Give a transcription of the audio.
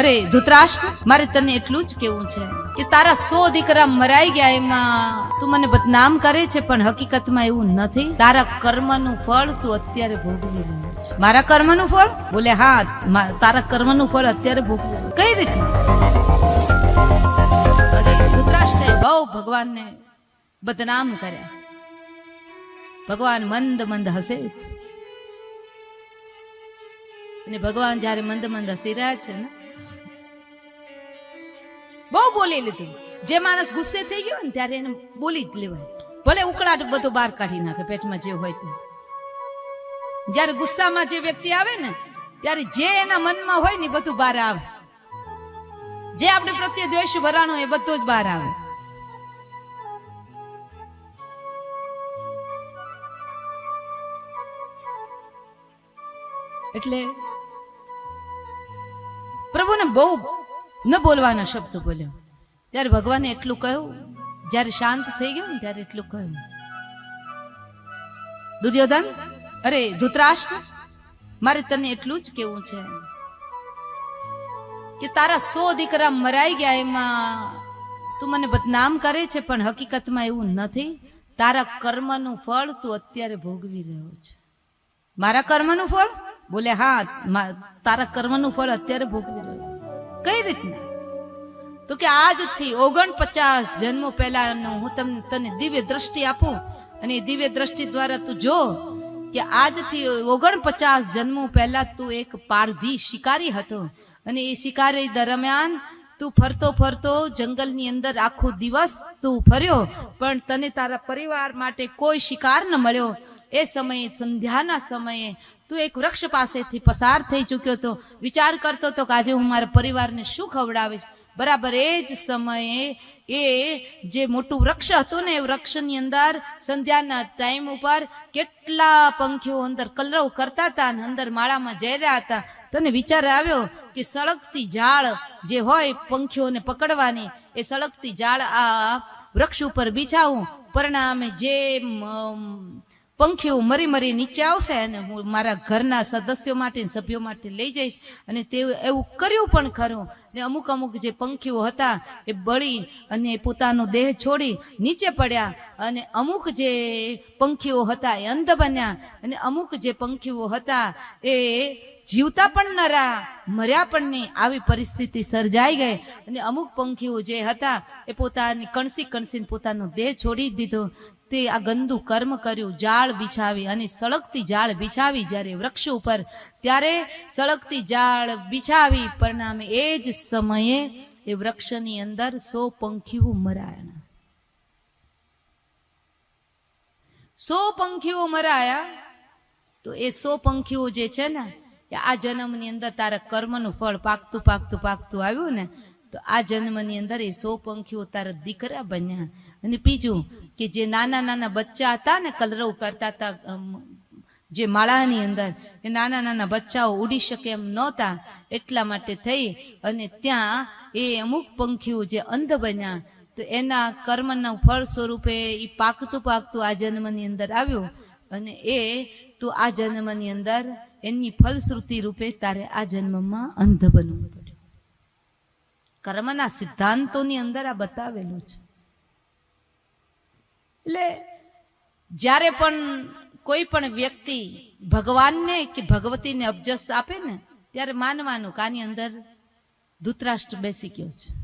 અરે ધૃતરાષ્ટ્ર, મારે તને એટલું જ કેવું છે કે તારા સો દીકરા મરાઈ ગયા એમાં તું મને બદનામ કરે છે, પણ હકીકતમાં એવું નથી. તારા કર્મનું ફળ તું અત્યારે ભોગવી રહ્યો છે. મારા કર્મનું ફળ? બોલે, હા તારા કર્મનું ફળ અત્યારે ભોગવી કઈ રીતે? અરે ધૃતરાષ્ટ્રએ બહુ ભગવાનને બદનામ કર્યા. ભગવાન મંદ મંદ હસે જ. અને ભગવાન જ્યારે મંદ મંદ હસી રહ્યા છે ને બોલી લીધું. જે માણસ ગુસ્સે થઈ ગયો ને ત્યારે એને બોલી જ લેવાય. ભલે ઉકળાટ બધું બહાર કાઢી નાખે, પેટમાં જે હોય તે. જ્યારે ગુસ્સામાં જે વ્યક્તિ આવે ને, ત્યારે જે એના મનમાં હોય ને બધું બહાર આવે. જે આપણે પ્રત્યે દ્વેષ ભરાણો એ બધું જ બહાર આવે. એટલે પ્રભુને બહુ ન બોલવાના શબ્દ બોલ્યો. ત્યારે ભગવાને એટલું કહ્યું, જ્યારે શાંત થઈ ગયો ને ત્યારે એટલું કહ્યું. દુર્યોધન, અરે ધૂતરાષ્ટ્ર, મારે તને એટલું જ કેવું છે. કે તારા સો દીકરા મરાઈ ગયા એમાં તું મને બદનામ કરે છે, પણ હકીકતમાં એવું નથી. તારા કર્મનું ફળ તું અત્યારે ભોગવી રહ્યો છે. મારા કર્મનું ફળ? બોલે, હા તારા કર્મનું ફળ અત્યારે ભોગવી રહ્યો કઈ રીતના? તો કે આજથી ઓગણપચાસ જન્મો પહેલા હું તમને તને દિવ્ય દ્રષ્ટિ આપું અને દિવ્ય દ્રષ્ટિ દ્વારા તું જો કે આજથી ઓગણપચાસ જન્મો પહેલા તું એક પારધી શિકારી હતો અને એ શિકારી દરમિયાન તું ફરતો ફરતો જંગલની અંદર આખો દિવસ તું ફર્યો, પણ તને તારા પરિવાર માટે કોઈ શિકાર ન મળ્યો. એ સમયે, સંધ્યાના સમયે તું એક વૃક્ષ પાસેથી પસાર થઈ ચૂક્યો હતો. વિચાર કરતો હતો કે આજે હું મારા પરિવારને શું ખવડાવીશ? બરાબર, એ જ સમયે એ જે મોટું વૃક્ષ હતું ને એ વૃક્ષની અંદર સંધ્યાના ટાઈમ ઉપર કેટલા પંખીઓ અંદર કલરવ કરતા હતા અને અંદર માળામાં જઈ રહ્યા હતા. તને વિચાર આવ્યો કે સળગતી ઝાડ જે હોય પંખીઓને પકડવાની, એ સળગતી ઝાડ આ વૃક્ષ ઉપર બિછાવું? પરિણામે જે પંખીઓ મરી મરી નીચે આવશે અને હું મારા ઘરના સદસ્યો માટે સભ્યો માટે લઈ જઈશ. અને તે એવું કર્યું પણ ખરું. ને અમુક અમુક જે પંખીઓ હતા, એ બળી અને પોતાનો દેહ છોડી નીચે પડ્યા. અને અમુક જે પંખીઓ હતા, એ અંધ બન્યા. અને અમુક જે પંખીઓ હતા, એ જીવતા પણ ન રહ્યા, મર્યા પણ નહીં. આવી પરિસ્થિતિ સર્જાઈ ગઈ. અને અમુક પંખીઓ જે હતા, એ પોતાની કણસી કણસીને પોતાનો દેહ છોડી દીધો. તે આ ગંદુ કર્મ કર્યું, જાળ બિછાવી અને સળગતી જાળ બિછાવી જ્યારે વૃક્ષ ઉપર, ત્યારે સળગતી જાળ બિછાવી, પરિણામે એ જ સમયે એ વૃક્ષની અંદર સો પંખીઓ મરાયા. સો પંખીઓ મરાયા. તો એ સો પંખીઓ જે છે ને, એ આ જન્મની અંદર તારા કર્મનું ફળ પાકતું પાકતું પાકતું આવ્યું ને, તો આ જન્મની અંદર એ સો પંખીઓ તારા દીકરા બન્યા. અને બીજું કે જે નાના નાના બચ્ચા હતા ને કલરવ કરતા હતા જે માળાની અંદર, એ નાના નાના બચ્ચાઓ ઉડી શકે એમ નહોતા, એટલા માટે થઈ અને ત્યાં એ અમુક પંખીઓ જે અંધ બન્યા, તો એના કર્મના ફળ સ્વરૂપે એ પાકતું પાકતું આ જન્મની અંદર આવ્યું અને એ તું આ જન્મની અંદર એની ફલશ્રુતિ રૂપે તારે આ જન્મમાં અંધ બનવું પડ્યું. કર્મના સિદ્ધાંતોની અંદર આ બતાવેલું છે. એટલે જ્યારે પણ કોઈ પણ વ્યક્તિ ભગવાનને કે ભગવતીને અબજસ આપે ને, ત્યારે માનવાનું કાની અંદર ધૂતરાષ્ટ્ર બેસી ગયો છે.